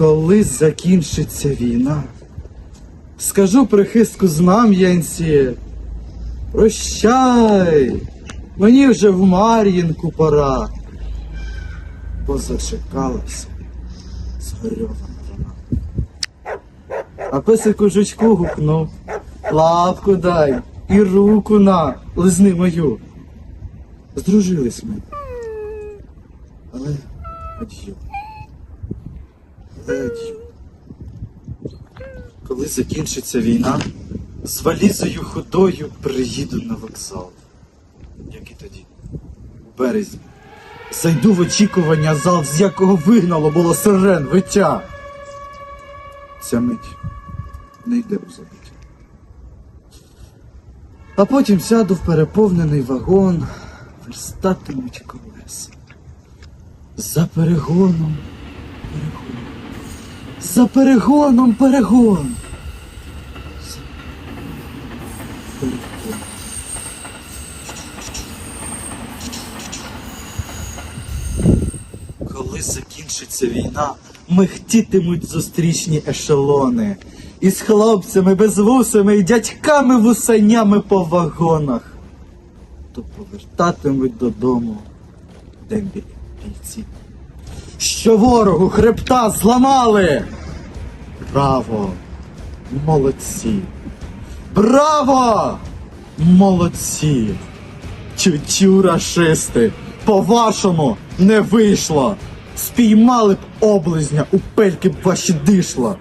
Коли закінчиться війна, скажу прихистку знам'янці. Прощай, мені вже в Мар'їнку пора. Бо зачекалася згорьована. А песик у жучку гукнув. Лапку дай і руку на, лизни мою. Здружились ми. Але ад'ю. Але. Коли закінчиться війна, з валізою худою приїду на вокзал. Як і тоді, у березні. Зайду в очікування зал, з якого вигнало було сирен виття. Ця мить не йде у забуття. А потім сяду в переповнений вагон, верстатимуть колеса. За перегоном перегон. За перегоном перегон. Коли закінчиться війна, михтітимуть зустрічні ешелони. Із хлопцями безвусими і дядьками вусанями по вагонах. То повертатимуть додому дембілі бійці. Що ворогу хребта зламали. Браво! Молодці! Браво! Молодці! Тю-тю, рашисти! По-вашому не вийшло! Спіймали б облизня, у пельки б ваші дишла!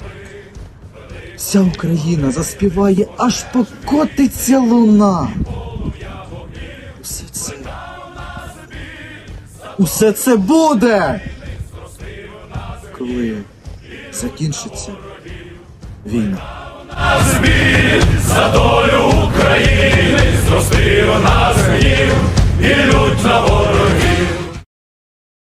Вся Україна заспіває, аж покотиться луна. Усе це. Усе це буде коли закінчиться війна. За долю України зростив вона.